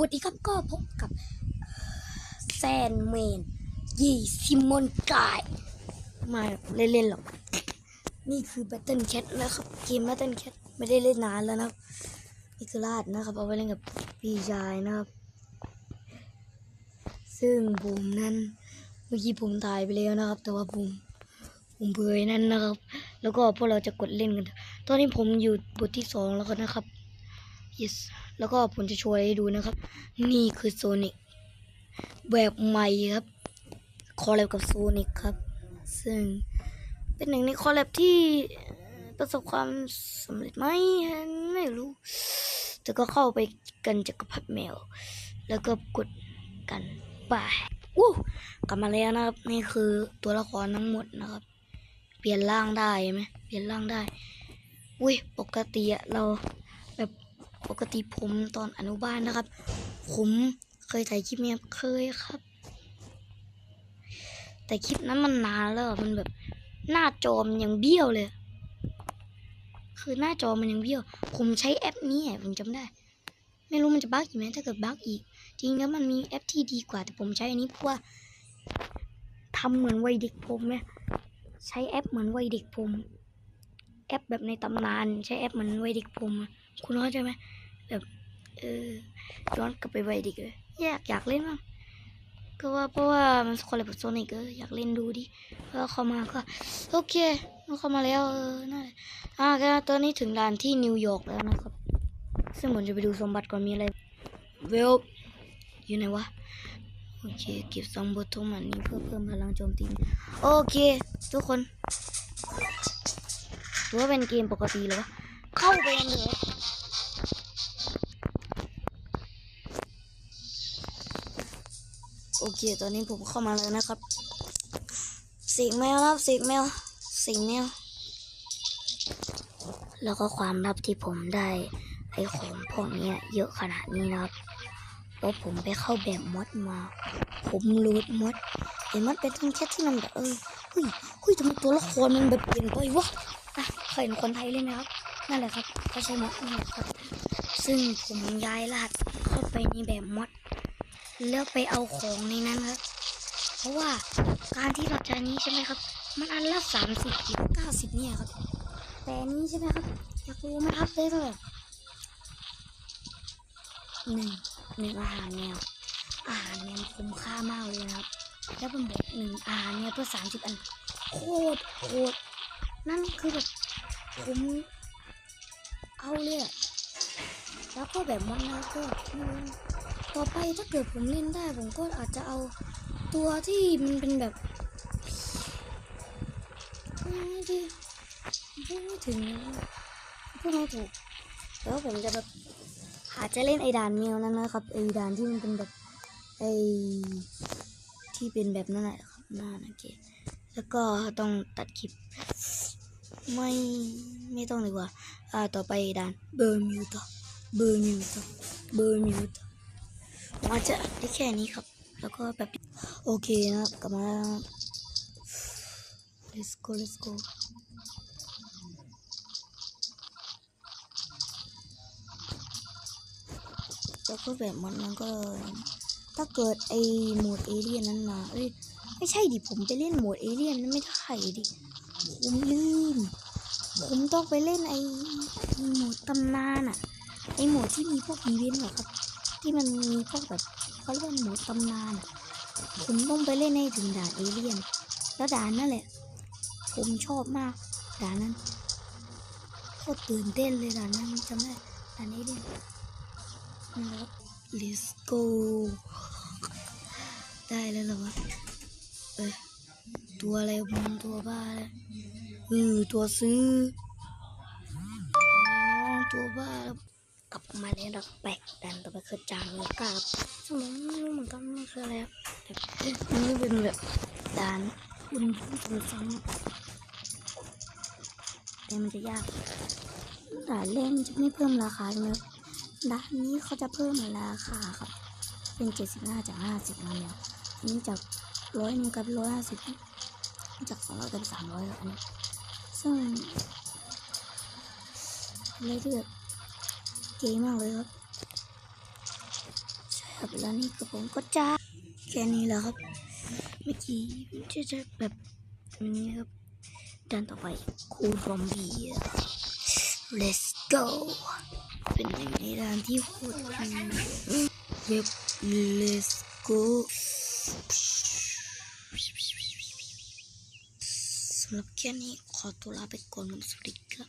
วัสดีครับก็พบกับแซนเมนยี่ซิมอนกายมาเล่นๆหรอก นี่คือ Battle Cat นะครับ เกม Battle Cat ไม่ได้เล่นนานแล้วนะครับนี่คือรหัสนะครับ เอาไว้เล่นกับพี่ชายนะครับ ซึ่งผมนั้นเมื่อกี้ผมถ่ายไปแล้วนะครับ แต่ว่าผมผมเบื่อนั่นนะครับ แล้วก็พวกเราจะกดเล่นกัน ตอนนี้ผมอยู่บทที่สองแล้วก็นะครับ yes แล้วก็ผมจะโชว์ให้ดูนะครับ นี่คือโซนิกแบบใหม่ครับ คอลแลบกับโซนิกครับ ซึ่งเป็นหนึ่งในคอลแลบที่ประสบความสำเร็จไหมไม่รู้ แต่ก็เข้าไปกันจักรพรรดิแมว แล้วก็กดกันไปอู้กลับมาแล้วนะครับ นี่คือตัวละครทั้งหมดนะครับ เปลี่ยนร่างได้ไหมเปลี่ยนร่างได้ อุ้ยปกติอะเรา ปกติผมตอนอนุบาลนะครับ ผมเคยถ่ายคลิปเนี้ยเคยครับ แต่คลิปนั้นมันนานแล้วมันแบบหน้าจอมันยังเบี้ยวเลย คือหน้าจอมันยังเบี้ยว ผมใช้แอปนี้อะผมจำได้ ไม่รู้มันจะบั๊กอีกไหมถ้าเกิดบั๊กอีก จริงแล้วมันมีแอปที่ดีกว่า แต่ผมใช้อันนี้เพราะว่าทำเหมือนวัยเด็กผมไหมใช้แอปเหมือนวัยเด็กผม แอปแบบในตำนาน ใช้แอปเหมือนวัยเด็กผมอะ คุณเข้าใจไหมแบบเออย้อนกลับไปวัยเด็กเลยอยากอยากเล่นบ้งก็ว่าเพราะว่ามันคอลเลบบโซนิกเอออยากเล่นดูดิแล้วเข้ามาก็โอเคมันเข้ามาแล้วเออนั่นแหละอ่าก็ตอนนี้ถึงด่านที่นิวยอร์กแล้วนะครับ ซึ่งผมจะไปดูสมบัติก่อนมีอะไรเวลอยู่ไหนวะโอเคเก็บสองบททงมันนี้เพื่อเพิ่มพลังโจมตีโอเค ทุกคนถือว่าเป็นเกมปกติเลยวะเข้าไปเลย โอเค ตอนนี้ผมเข้ามาแล้วนะครับสิงแมวครับสิงแมวสิงแมว แล้วก็ความลับที่ผมได้ ไอของพวกนี้เยอะขนาดนี้นะครับ เพราะผมไปเข้าแบบมดมา ผมรูดมดเห็นมดเป็นทั้งแค่ที่มันแบบเออเฮ้ยเฮ้ยทำไมตัวละครมันแบบเปลี่ยนไปวะอะเคยเห็นคนไทยเล่นไหมครับ นั่นแหละครับก็ใช่มดนั่แหละครับ ซึ่งผมย้ายรหัสเข้าไปในแบบมด แล้วไปเอาของในนั้นครับ เพราะว่าการที่เราจะนี้ใช่ไหมครับ มันอันละสามสิบถึงเก้าสิบเนี่ยครับ แต่อันนี้ใช่ไหมครับอยากรู้ไหมครับได้เท่าไหร่หนึ่งหนึ่งอาหารแมวอาหารแมวคุ้มค่ามากเลยนะครับ แล้วมันบอกหนึ่งอาหารแมวเพื่อสามสิบอันโคตรโคตรนั่นคือแบบผมเอาเลยแล้วก็แบบมันนะก็ไม่รู้ ต่อไปถ้าเกิดผมเล่นได้ผมก็อาจจะเอาตัวที่มันเป็นแบบยังไงดีพูดไม่ถึงพูดไม่ถูกแต่ว่าผมจะแบบอาจจะเล่นไอ้ด่านเมียวนั่นนะครับไอ้ด่านที่มันเป็นแบบไอ้ที่เป็นแบบนั้นแหละครับนั่นโอเคแล้วก็ต้องตัดคลิป ไม่ไม่ต้องดีกว่า อ่าต่อไปด่านเบอร์มิวต์เบอร์มิวต์เบอร์มิวต์ ผมอาจจะได้แค่นี้ครับ แล้วก็แบบโอเคนะครับกลับมา let's go let's go แล้วก็แบบมันมันก็ ถ้าเกิดไอโหมดเอเลี่ยนนั้นมาเอ้ยไม่ใช่ดิผมไปเล่นโหมดเอเลี่ยนนั้นไม่ได้ดิผมลืมผมต้องไปเล่นไอโหมดตำนานอะไอโหมดที่มีพวกอีเวนต์อครับ ที่มันมีพวกแบบเขาเรียกว่าหมดตำนาน ผมต้องไปเล่นให้ถึงด่านเอเลี่ยน แล้วด่านนั่นแหละ ผมชอบมากด่านนั้นโคตรตื่นเต้นเลยด่านนั้นจำได้ด่านเอเลี่ยนนะครับ let's go ได้แล้วเหรอวะเอ้ยตัวอะไรมันตัวบ้าเลยเออตัวซื้อตัวบ้าแล้ว กลับมาแล้วเราแปลกดันต่อไปคือจางเมกาบสมองไม่รู้เหมือนกันมันคืออะไรแบบนี้เป็นแบบดานคุณคุณซ้ำอะแต่มันจะยากด่เล่นจะไม่เพิ่มราคาใช่ไหมครับร้านนี้เขาจะเพิ่มราคาครับ เป็นเจ็ดสิบห้าจากห้าสิบมาแล้วอันนี้จากร้อยนึงกับร้อยห้าสิบจากสองร้อยกับสามร้อยอันนี้ซึ่งเลยที่แบบ เก๋มากเลยครับใชครับแล้วนี่ก็ผมก็จะแค่นี้แล้วครับ เมื่อกี้จะจะแบบนี้ครับด้านต่อไปคูซอมบี้ let's go เป็นหนึ่งในด้านที่โหดจริงเว็บ let's go สำหรับแค่นี้ขอตัวลาไปก่อนสวัสดีครับ